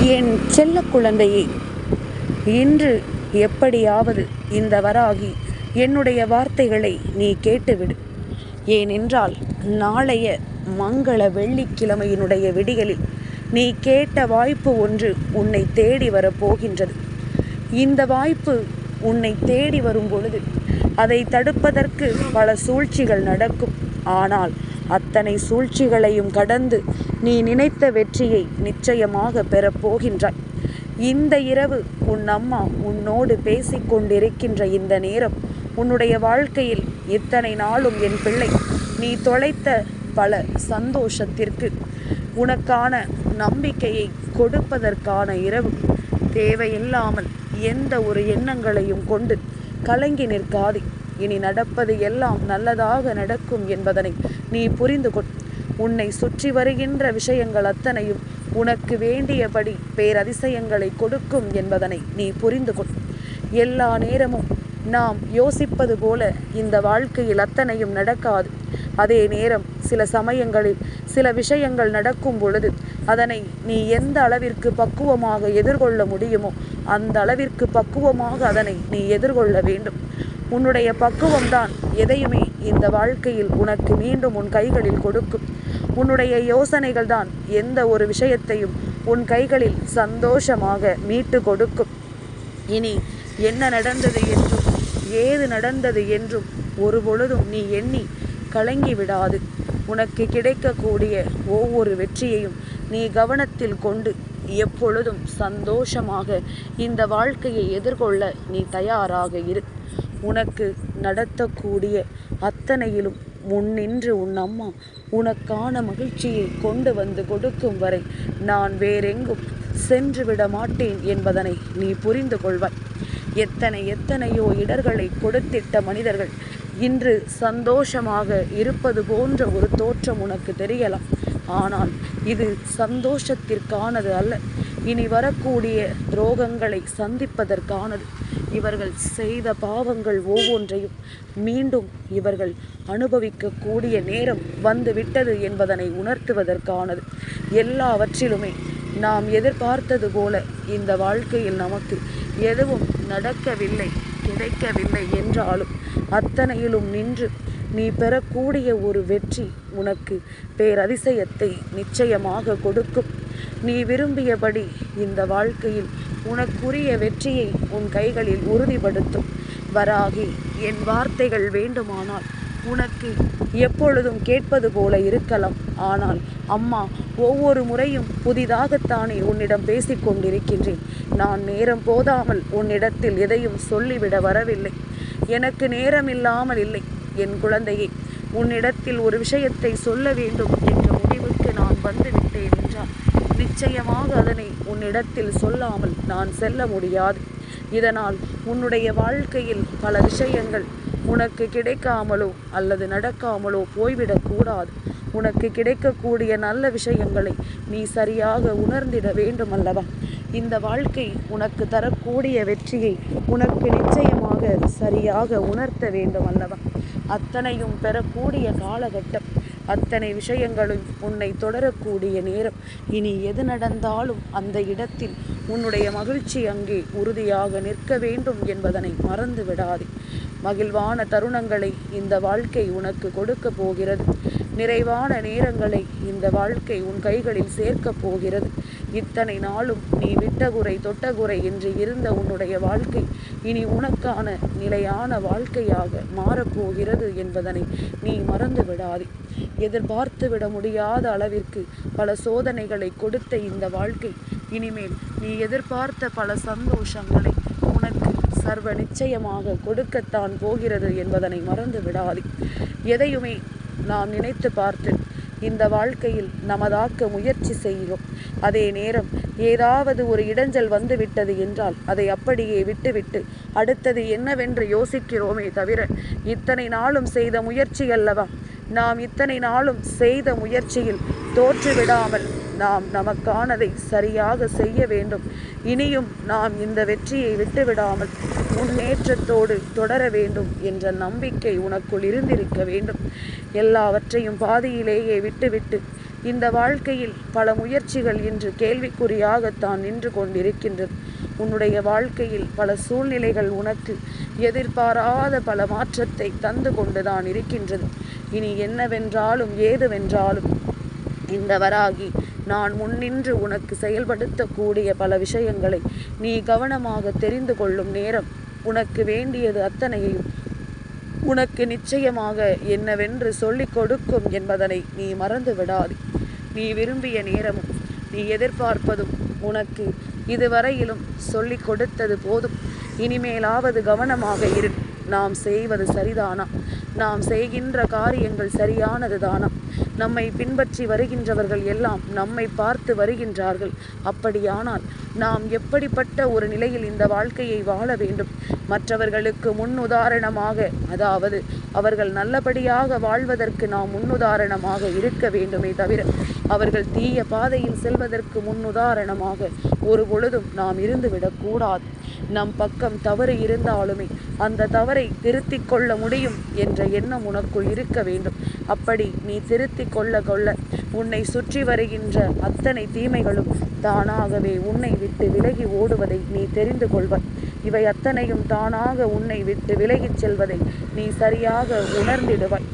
என் செல்ல குழந்தையே இன்று எப்படியாவது இந்த வராகி என்னுடைய வார்த்தைகளை நீ கேட்டுவிடு. ஏனென்றால் நாளைய மங்கள வெள்ளிக்கிழமையினுடைய விடிகளில் நீ கேட்ட வாய்ப்பு ஒன்று உன்னை தேடி வரப்போகின்றது இந்த வாய்ப்பு உன்னை தேடி வரும் பொழுது அதை தடுப்பதற்கு பல சூழ்ச்சிகள் நடக்கும். ஆனால் அத்தனை சூழ்ச்சிகளையும் கடந்து நீ நினைத்த வெற்றியை நிச்சயமாக பெறப்போகின்றாய் இந்த இரவு உன் அம்மா உன்னோடு பேசிக்கொண்டிருக்கின்ற இந்த நேரம் உன்னுடைய வாழ்க்கையில் இத்தனை நாளும் என் பிள்ளை. நீ தொலைத்த பல சந்தோஷத்திற்கு உனக்கான நம்பிக்கையை கொடுப்பதற்கான இரவு. தேவையில்லாமல் எந்த ஒரு எண்ணங்களையும் கொண்டு கலங்கி நிற்காதே. இனி நடப்பது எல்லாம் நல்லதாக நடக்கும் என்பதனை நீ புரிந்து கொள். உன்னை சுற்றி வருகின்ற விஷயங்கள் அத்தனையும் உனக்கு வேண்டியபடி பேரதிசயங்களை கொடுக்கும் என்பதனை நீ புரிந்து கொள். எல்லா நேரமும் நாம் யோசிப்பது போல இந்த வாழ்க்கையில் அத்தனையும் நடக்காது. அதே நேரம் சில சமயங்களில் சில விஷயங்கள் நடக்கும் பொழுது அதனை நீ எந்த அளவிற்கு பக்குவமாக எதிர்கொள்ள முடியுமோ அந்த அளவிற்கு பக்குவமாக அதனை நீ எதிர்கொள்ள வேண்டும். உன்னுடைய பக்குவம்தான் எதையுமே இந்த வாழ்க்கையில் உனக்கு மீண்டும் உன் கைகளில் கொடுக்கும். உன்னுடைய யோசனைகள் தான் எந்த ஒரு விஷயத்தையும் உன் கைகளில் சந்தோஷமாக மீட்டு கொடுக்கும். இனி என்ன நடந்தது என்றும் ஏது நடந்தது என்றும் ஒரு பொழுதும் நீ எண்ணி கலங்கி விடாது. உனக்கு கிடைக்கக்கூடிய ஒவ்வொரு வெற்றியையும் நீ கவனத்தில் கொண்டு எப்பொழுதும் சந்தோஷமாக இந்த வாழ்க்கையை எதிர்கொள்ள நீ தயாராக இரு. உனக்கு நடத்தக்கூடிய அத்தனையிலும் முன்னின்று உன் அம்மா உனக்கான மகிழ்ச்சியை கொண்டு வந்து கொடுக்கும் வரை நான் வேறெங்கும் சென்று விட மாட்டேன் என்பதனை நீ புரிந்து கொள்வாய். எத்தனை எத்தனையோ இடர்களை கொடுத்திட்ட மனிதர்கள் இன்று சந்தோஷமாக இருப்பது போன்ற ஒரு தோற்றம் உனக்கு தெரியலாம். ஆனால் இது சந்தோஷத்திற்கானது அல்ல. இனி வரக்கூடிய துரோகங்களை சந்திப்பதற்கானது. இவர்கள் செய்த பாவங்கள் ஒவ்வொன்றையும் மீண்டும் இவர்கள் அனுபவிக்கக்கூடிய நேரம் வந்துவிட்டது என்பதனை உணர்த்துவதற்கானது. எல்லாவற்றிலுமே நாம் எதிர்பார்த்தது போல இந்த வாழ்க்கையில் நமக்கு எதுவும் நடக்கவில்லை கிடைக்கவில்லை என்றாலும் அத்தனையிலும் நின்று நீ பெறக்கூடிய ஒரு வெற்றி உனக்கு பேரதிசயத்தை நிச்சயமாக கொடுக்கும். நீ விரும்பியபடி இந்த வாழ்க்கையில் உனக்குரிய வெற்றியை உன் கைகளில் உறுதிப்படுத்தும். வராகி என் வார்த்தைகள் வேண்டுமானால் உனக்கு எப்பொழுதும் கேட்பது போல இருக்கலாம். ஆனால் அம்மா ஒவ்வொரு முறையும் புதிதாகத்தானே உன்னிடம் பேசிக்கொண்டிருக்கின்றேன் நான் நேரம் போதாமல் உன்னிடத்தில் எதையும் சொல்லிவிட வரவில்லை. எனக்கு நேரம் இல்லாமல் இல்லை. என் குழந்தையை உன்னிடத்தில் ஒரு விஷயத்தை சொல்ல வேண்டும் என்று முடிவுக்கு நான் வந்துவிட்டேன் என்றால் நிச்சயமாக அதனை உன்னிடத்தில் சொல்லாமல் நான் செல்ல முடியாது. இதனால் உன்னுடைய வாழ்க்கையில் பல விஷயங்கள் உனக்கு கிடைக்காமலோ அல்லது நடக்காமலோ போய்விடக்கூடாது. உனக்கு கிடைக்கக்கூடிய நல்ல விஷயங்களை நீ சரியாக உணர்ந்திட வேண்டும் அல்லவா இந்த வாழ்க்கை உனக்கு தரக்கூடிய வெற்றியை உனக்கு நிச்சயமாக சரியாக உணர்த்த வேண்டும் அல்லவா அத்தனையும் பெறக்கூடிய காலகட்டம் அத்தனை விஷயங்களும் உன்னை தொடரக்கூடிய நேரம். இனி எது நடந்தாலும் அந்த இடத்தில் உன்னுடைய மகிழ்ச்சி அங்கே உறுதியாக நிற்க வேண்டும் என்பதனை மறந்து விடாதே. மகிழ்வான தருணங்களை இந்த வாழ்க்கை உனக்கு கொடுக்க போகிறது. நிறைவான நேரங்களை இந்த வாழ்க்கை உன் கைகளில் சேர்க்கப் போகிறது. இத்தனை நாளும் நீ விட்டகுறை தொட்டகுறை என்று இருந்த உன்னுடைய வாழ்க்கை இனி உனக்கான நிலையான வாழ்க்கையாக மாறப்போகிறது என்பதனை நீ மறந்து விடாதே எதிர்பார்த்து விட முடியாத அளவிற்கு பல சோதனைகளை கொடுத்த இந்த வாழ்க்கை. இனிமேல் நீ எதிர்பார்த்த பல சந்தோஷங்களை உனக்கு சர்வ நிச்சயமாக கொடுக்கத்தான் போகிறது என்பதனை மறந்து விடாதே எதையுமே நாம் நினைத்து பார்த்து இந்த வாழ்க்கையில் நமதாக்க முயற்சி செய்கிறோம். அதே நேரம் ஏதாவது ஒரு இடைஞ்சல் வந்து விட்டது என்றால் அதை அப்படியே விட்டுவிட்டு அடுத்தது என்னவென்று யோசிக்கிறோமே தவிர இத்தனை நாளும் செய்த முயற்சி அல்லவா? நாம் இத்தனை நாளும் செய்த முயற்சியில் தோற்றுவிடாமல் நாம் நமக்கானதை சரியாக செய்ய வேண்டும். இனியும் நாம் இந்த வெற்றியை விட்டுவிடாமல் முன்னேற்றத்தோடு தொடர வேண்டும் என்ற நம்பிக்கை உனக்குள் இருந்திருக்க வேண்டும். எல்லாவற்றையும் பாதியிலேயே விட்டுவிட்டு இந்த வாழ்க்கையில் பல முயற்சிகள் இன்று கேள்விக்குறியாகத்தான் நின்று கொண்டிருக்கின்றது. உன்னுடைய வாழ்க்கையில் பல சூழ்நிலைகள் உனக்கு எதிர்பாராத பல மாற்றத்தை தந்து கொண்டுதான் இருக்கின்றது. இனி என்னவென்றாலும் ஏதுவென்றாலும் இந்த வராகி நான் முன்னின்று உனக்கு செயல்படுத்தக்கூடிய பல விஷயங்களை நீ கவனமாக தெரிந்து கொள்ளும் நேரம் உனக்கு வேண்டியது அத்தனையையும் உனக்கு நிச்சயமாக என்னவென்று சொல்லிக் கொடுக்கும் என்பதனை நீ மறந்து விடாதே நீ விரும்பிய நேரமும் நீ எதிர்பார்ப்பதும் உனக்கு இதுவரையிலும் சொல்லிக் கொடுத்தது போதும். இனிமேலாவது கவனமாக இரு. நாம் செய்வது சரிதானா? நாம் செய்கின்ற காரியங்கள் சரியானது தானா? நம்மை பின்பற்றி வருகின்றவர்கள் எல்லாம் நம்மை பார்த்து வருகின்றார்கள். அப்படியானால் நாம் எப்படிப்பட்ட ஒரு நிலையில் இந்த வாழ்க்கையை வாழ வேண்டும்? மற்றவர்களுக்கு முன்னுதாரணமாக அதாவது அவர்கள் நல்லபடியாக வாழ்வதற்கு நாம் முன்னுதாரணமாக இருக்க வேண்டுமே தவிர அவர்கள் தீய பாதையில் செல்வதற்கு முன்னுதாரணமாக ஒரு பொழுதும் நாம் இருந்துவிடக்கூடாது நம் பக்கம் தவறு இருந்தாலுமே அந்த தவறை திருத்திக் கொள்ள முடியும் என்ற எண்ணம் உனக்குள் இருக்க வேண்டும். அப்படி நீ திருத்தி கொள்ள கொள்ள உன்னை சுற்றி வருகின்ற அத்தனை தீமைகளும் தானாகவே உன்னை விட்டு விலகி ஓடுவதை நீ தெரிந்து கொள்வாய். இவை அத்தனையும் தானாக உன்னை விட்டு விலகிச் செல்வதை நீ சரியாக உணர்ந்திடுவாய்.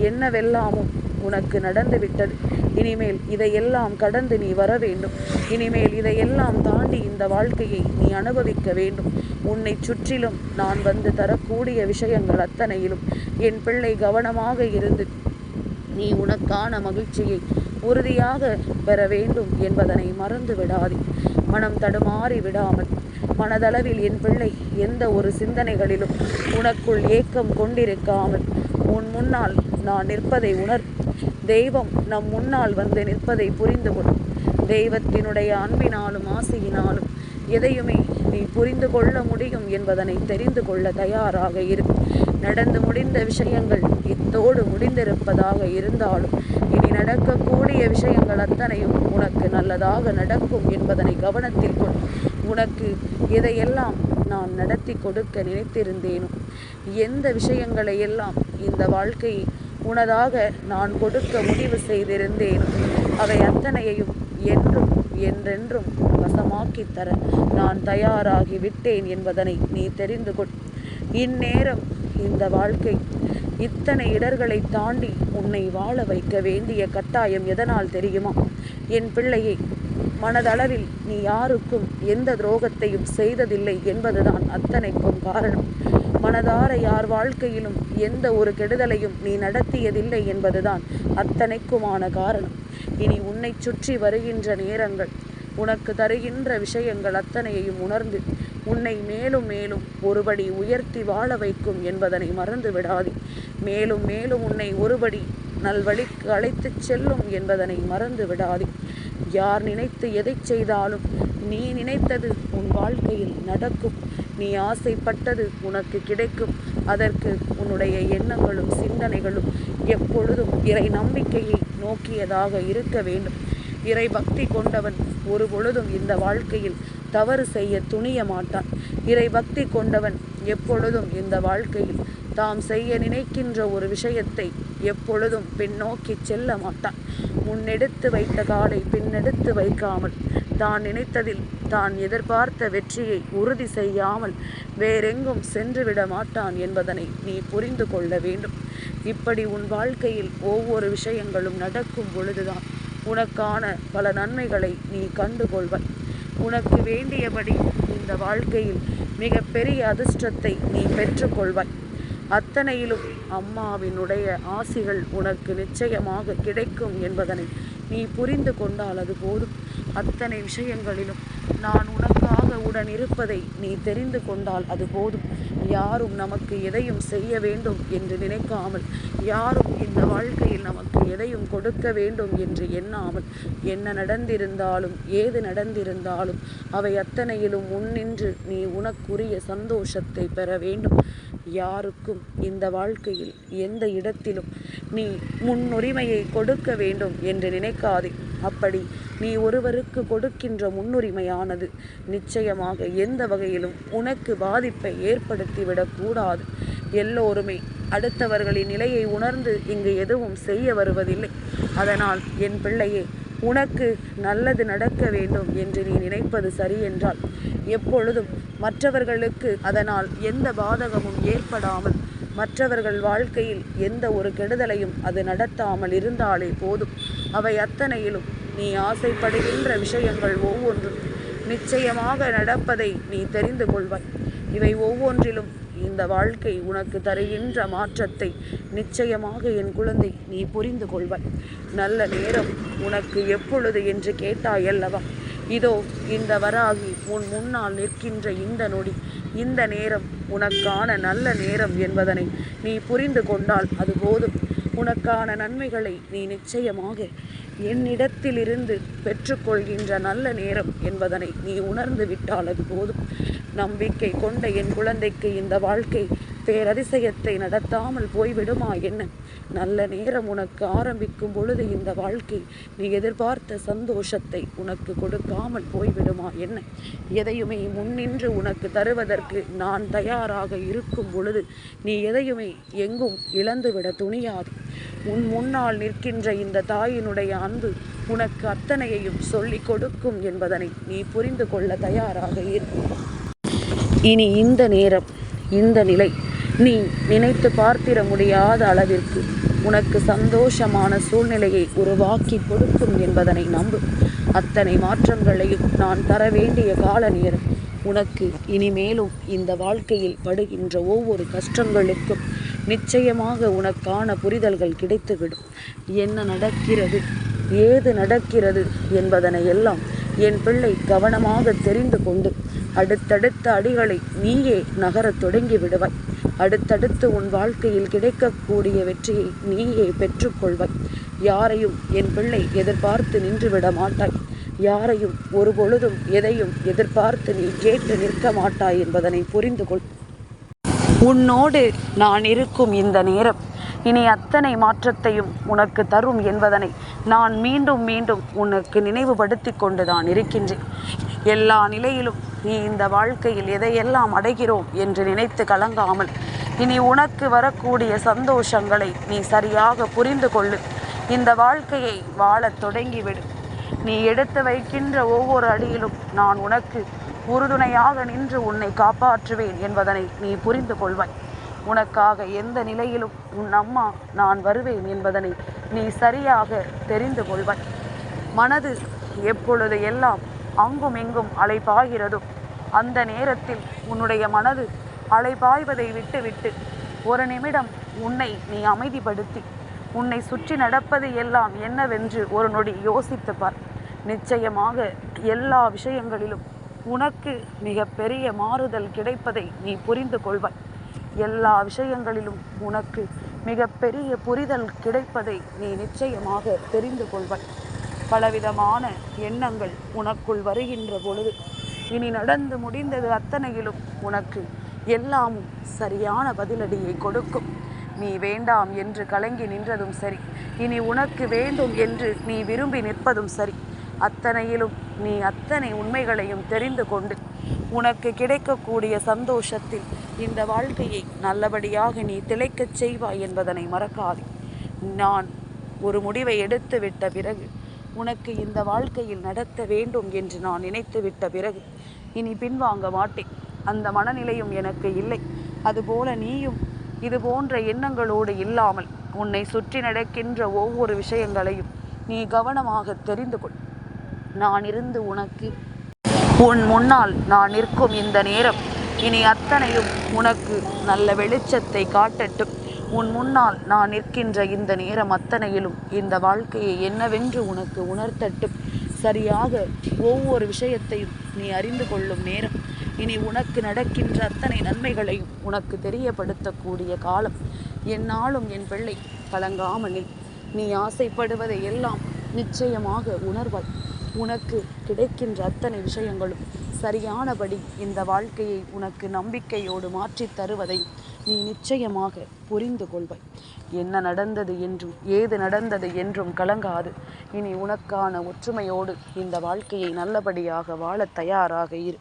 என்னவெல்லாமும் உனக்கு நடந்து விட்டது இனிமேல் இதையெல்லாம் கடந்து நீ வர வேண்டும். இனிமேல் இதையெல்லாம் தாண்டி இந்த வாழ்க்கையை நீ அனுபவிக்க வேண்டும். உன்னை சுற்றிலும் நான் வந்து தரக்கூடிய விஷயங்கள் அத்தனையிலும் என் பிள்ளை கவனமாக இருந்து நீ உனக்கான மகிழ்ச்சியை உறுதியாக பெற வேண்டும் என்பதனை மறந்து விடாதே. மனம் தடுமாறி விடாமல் மனதளவில் என் பிள்ளை எந்த ஒரு சிந்தனைகளிலும் உனக்குள் ஏக்கம் கொண்டிருக்காமல் உன் முன்னால் நான் நிற்பதை உணர். தெய்வம் நம் முன்னால் வந்து நிற்பதை புரிந்து கொள். தெய்வத்தினுடைய அன்பினாலும் ஆசையினாலும் எதையுமே நீ புரிந்து கொள்ள முடியும் என்பதனை தெரிந்து கொள்ள தயாராக இரு. நடந்து முடிந்த விஷயங்கள் இத்தோடு முடிந்திருப்பதாக இருந்தாலும் இனி நடக்கக்கூடிய விஷயங்கள் அத்தனையும் உனக்கு நல்லதாக நடக்கும் என்பதனை கவனத்தில் கொள். உனக்கு இதையெல்லாம் நான் நடத்தி கொடுக்க நினைத்திருந்தேனும் எந்த விஷயங்களை எல்லாம் இந்த வாழ்க்கையை உனதாக நான் கொடுக்க முடிவு செய்திருந்தேன். அவை அத்தனையையும் என்றும் என்றென்றும் வசமாக்கித் தர நான் தயாராகி விட்டேன் என்பதனை நீ தெரிந்து கொள். இந்நேரம் இந்த வாழ்க்கை இத்தனை இடர்களை தாண்டி உன்னை வாழ வைக்க வேண்டிய கட்டாயம் எதனால் தெரியுமா? என் பிள்ளையை மனதளவில் நீ யாருக்கும் எந்த துரோகத்தையும் செய்ததில்லை என்பதுதான் அத்தனைக்கும் காரணம். மனதார யார் வாழ்க்கையிலும் எந்த ஒரு கெடுதலையும் நீ நடத்தியதில்லை என்பதுதான் அத்தனைக்குமான காரணம். இனி உன்னை சுற்றி வருகின்ற நேரங்கள் உனக்கு தருகின்ற விஷயங்கள் அத்தனையையும் உணர்ந்து உன்னை மேலும் மேலும் ஒருபடி உயர்த்தி வாழ வைக்கும் என்பதனை மறந்து விடாதே. மேலும் மேலும் உன்னை ஒருபடி நல்வழிக்கு அழைத்துச் செல்லும் என்பதனை மறந்து விடாதே. யார் நினைத்து எதை செய்தாலும் நீ நினைத்தது உன் வாழ்க்கையில் நடக்கும். நீ ஆசைப்பட்டது உனக்கு கிடைக்கும். அதற்கு உன்னுடைய எண்ணங்களும் சிந்தனைகளும் எப்பொழுதும் இறை நம்பிக்கையை நோக்கியதாக இருக்க வேண்டும். இறை பக்தி கொண்டவன் ஒரு பொழுதும் இந்த வாழ்க்கையில் தவறு செய்ய துணிய மாட்டான். இறை பக்தி கொண்டவன் எப்பொழுதும் இந்த வாழ்க்கையில் தாம் செய்ய நினைக்கின்ற ஒரு விஷயத்தை எப்பொழுதும் பின்னோக்கி செல்ல மாட்டான். முன்னெடுத்து வைத்த காலை பின்னெடுத்து வைக்காமல் தான் நினைத்ததில் தான் எதிர்பார்த்த வெற்றியை உறுதி செய்யாமல் வேறெங்கும் சென்றுவிட மாட்டான் என்பதனை நீ புரிந்து கொள்ள வேண்டும். இப்படி உன் வாழ்க்கையில் ஒவ்வொரு விஷயங்களும் நடக்கும் பொழுதுதான் உனக்கான பல நன்மைகளை நீ கண்டுகொள்வாய். உனக்கு வேண்டியபடி இந்த வாழ்க்கையில் மிகப்பெரிய அதிர்ஷ்டத்தை நீ பெற்றுக்கொள்வாய். அத்தனையிலும் அம்மாவினுடைய ஆசிகள் உனக்கு நிச்சயமாக கிடைக்கும் என்பதனை நீ புரிந்து கொண்டால் அது போதும். அத்தனை விஷயங்களிலும் நான் உனக்காக உடன் இருப்பதை நீ தெரிந்து கொண்டால் அது போதும். யாரும் நமக்கு எதையும் செய்ய வேண்டும் என்று நினைக்காமல் யாரும் இந்த வாழ்க்கையில் நமக்கு எதையும் கொடுக்க வேண்டும் என்று எண்ணாமல் என்ன நடந்திருந்தாலும் ஏது நடந்திருந்தாலும் அவை அத்தனையிலும் முன்னின்று நீ உனக்குரிய சந்தோஷத்தை பெற வேண்டும். யாருக்கும் இந்த வாழ்க்கையில் எந்த இடத்திலும் நீ முன்னுரிமையை கொடுக்க வேண்டும் என்று நினைக்காதே. அப்படி நீ ஒருவருக்கு கொடுக்கின்ற முன்னுரிமையானது நிச்சயமாக எந்த வகையிலும் உனக்கு பாதிப்பை ஏற்படுத்திவிடக் கூடாது. எல்லோருமே அடுத்தவர்களின் நிலையை உணர்ந்து இங்கு எதுவும் செய்ய வருவதில்லை. அதனால் என் பிள்ளையே உனக்கு நல்லது நடக்க வேண்டும் என்று நீ நினைப்பது சரி என்றால் எப்பொழுதும் மற்றவர்களுக்கு அதனால் எந்த பாதகமும் ஏற்படாமல் மற்றவர்கள் வாழ்க்கையில் எந்த ஒரு கெடுதலையும் அது நடத்தாமல் இருந்தாலே போதும். அவை அத்தனையிலும் நீ ஆசைப்படுகின்ற விஷயங்கள் ஒவ்வொன்றும் நிச்சயமாக நடப்பதை நீ தெரிந்து கொள்வாய். இவை ஒவ்வொன்றிலும் இந்த வாழ்க்கை உனக்கு தருகின்ற மாற்றத்தை நிச்சயமாக என் குழந்தை நீ புரிந்து கொள்வாய். நல்ல நேரம் உனக்கு எப்பொழுது என்று கேட்டாய் அல்லவா இதோ இந்த வராகி உன் முன்னால் நிற்கின்ற இந்த நொடி இந்த நேரம் உனக்கான நல்ல நேரம் என்பதனை நீ புரிந்து கொண்டால் அது போதும். உனக்கான நன்மைகளை நீ நிச்சயமாக என்னிடத்திலிருந்து பெற்றுக்கொள்கின்ற நல்ல நேரம் என்பதனை நீ உணர்ந்து விட்டால் அது போதும். நம்பிக்கை கொண்ட என் குழந்தைக்கு இந்த வாழ்க்கை பேரதிசயத்தை நடத்தாமல் போய்விடுமா என்ன? நல்ல நேரம் உனக்கு ஆரம்பிக்கும் பொழுது இந்த வாழ்க்கை நீ எதிர்பார்த்த சந்தோஷத்தை உனக்கு கொடுக்காமல் போய்விடுமா என்ன? எதையுமே முன்னின்று உனக்கு தருவதற்கு நான் தயாராக இருக்கும் பொழுது நீ எதையுமே எங்கும் இழந்துவிட துணியாது. உன் முன்னால் நிற்கின்ற இந்த தாயினுடைய அன்பு உனக்கு அத்தனையையும் சொல்லிக் கொடுக்கும் என்பதனை நீ புரிந்து கொள்ள தயாராக இரு. இனி இந்த நேரம் இந்த நிலை நீ நினைத்து பார்த்திட முடியாத அளவிற்கு உனக்கு சந்தோஷமான சூழ்நிலையை உருவாக்கி கொடுக்கும் என்பதனை நம்பு. அத்தனை மாற்றங்களையும் நான் தர வேண்டிய கால நேரம். உனக்கு இனிமேலும் இந்த வாழ்க்கையில் படுகின்ற ஒவ்வொரு கஷ்டங்களுக்கும் நிச்சயமாக உனக்கான புரிதல்கள் கிடைத்துவிடும். என்ன நடக்கிறது? ஏது நடக்கிறது? என்பதனை எல்லாம் என் பிள்ளை கவனமாக தெரிந்து கொண்டு அடுத்தடுத்த அடிகளை நீயே நகரத் தொடங்கி விடுவாய். அடுத்தடுத்து உன் வாழ்க்கையில் கிடைக்கக்கூடிய வெற்றியை நீயே பெற்றுக்கொள்வாய் யாரையும் என் பிள்ளை எதிர்பார்த்து நின்று விட மாட்டாய். யாரையும் ஒரு பொழுதும் எதையும் எதிர்பார்த்து நீ கேட்டு நிற்க மாட்டாய் என்பதனை புரிந்து கொள் உன்னோடு நான் இருக்கும் இந்த நேரம் இனி அத்தனை மாற்றத்தையும் உனக்கு தரும் என்பதனை நான் மீண்டும் மீண்டும் உனக்கு நினைவுபடுத்தி கொண்டு தான் இருக்கின்றேன். எல்லா நிலையிலும் நீ இந்த வாழ்க்கையில் எதையெல்லாம் அடைகிறோம் என்று நினைத்து கலங்காமல் இனி உனக்கு வரக்கூடிய சந்தோஷங்களை நீ சரியாக புரிந்து கொள்ளு. இந்த வாழ்க்கையை வாழத் தொடங்கிவிடு. நீ எடுத்து வைக்கின்ற ஒவ்வொரு அடியிலும் நான் உனக்கு உறுதுணையாக நின்று உன்னை காப்பாற்றுவேன் என்பதனை நீ புரிந்து கொள்வாய். உனக்காக எந்த நிலையிலும் உன் அம்மா நான் வருவேன் என்பதனை நீ சரியாக தெரிந்து கொள்வாய். மனது எப்பொழுது எல்லாம் அங்கும் எங்கும் அலைபாய்கிறதோ அந்த நேரத்தில் உன்னுடைய மனது அலைபாய்வதை விட்டுவிட்டு ஒரு நிமிடம் உன்னை நீ அமைதிப்படுத்தி உன்னை சுற்றி நடப்பது எல்லாம் என்னவென்று ஒரு நொடி யோசித்து பார். நிச்சயமாக எல்லா விஷயங்களிலும் உனக்கு மிக பெரிய மாறுதல் கிடைப்பதை நீ புரிந்து கொள்வாய். எல்லா விஷயங்களிலும் உனக்கு மிக பெரிய புரிதல் கிடைப்பதை நீ நிச்சயமாக தெரிந்து கொள்வாய். பலவிதமான எண்ணங்கள் உனக்குள் வருகின்ற பொழுது இனி நடந்து முடிந்தது அத்தனையிலும் உனக்கு எல்லாமும் சரியான பதிலடியை கொடுக்கும். நீ வேண்டாம் என்று கலங்கி நின்றதும் சரி இனி உனக்கு வேண்டும் என்று நீ விரும்பி நிற்பதும் சரி. அத்தனையிலும் நீ அத்தனை உண்மைகளையும் தெரிந்து கொண்டு உனக்கு கிடைக்கக்கூடிய சந்தோஷத்தில் இந்த வாழ்க்கையை நல்லபடியாக நீ திளைக்கச் செய்வாய் என்பதனை மறக்காதே. நான் ஒரு முடிவை எடுத்து விட்ட பிறகு உனக்கு இந்த வாழ்க்கையில் நடத்த வேண்டும் என்று நான் நினைத்து விட்ட பிறகு இனி பின்வாங்க மாட்டேன். அந்த மனநிலையும் எனக்கு இல்லை. அதுபோல நீயும் இது போன்ற எண்ணங்களோடு இல்லாமல் உன்னை சுற்றி நடக்கின்ற ஒவ்வொரு விஷயங்களையும் நீ கவனமாக தெரிந்து கொள். நான் இருந்து உனக்கு உன் முன்னால் நான் நிற்கும் இந்த நேரம். இனி அத்தனையும் உனக்கு நல்ல வெளிச்சத்தை காட்டட்டும். உன் முன்னால் நான் நிற்கின்ற இந்த நேரம் அத்தனையிலும் இந்த வாழ்க்கையை என்னவென்று உனக்கு உணர்த்தட்டும். சரியாக ஒவ்வொரு விஷயத்தையும் நீ அறிந்து கொள்ளும் நேரம். இனி உனக்கு நடக்கின்ற அத்தனை நன்மைகளையும் உனக்கு தெரியப்படுத்தக்கூடிய காலம். என்னாலும் என் பிள்ளை கலங்காமலில் நீ ஆசைப்படுவதை எல்லாம் நிச்சயமாக உணர்வாய். உனக்கு கிடைக்கின்ற அத்தனை விஷயங்களும் சரியானபடி இந்த வாழ்க்கையை உனக்கு நம்பிக்கையோடு மாற்றித் தருவதை நீ நிச்சயமாக புரிந்து கொள்வாய். என்ன நடந்தது என்றும் ஏது நடந்தது என்றும் கலங்காது. இனி உனக்கான ஒற்றுமையோடு இந்த வாழ்க்கையை நல்லபடியாக வாழ தயாராக இரு.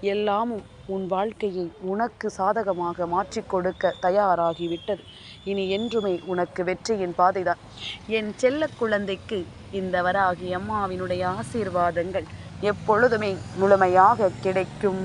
எல்லாமும் உன் வாழ்க்கையை உனக்கு சாதகமாக மாற்றிக் கொடுக்க தயாராகிவிட்டது. இனி என்றுமே உனக்கு வெற்றியின் பாதைதான். என் செல்ல குழந்தைக்கு இந்த வராகி அம்மாவினுடைய ஆசீர்வாதங்கள் எப்பொழுதுமே முழுமையாக கிடைக்கும்.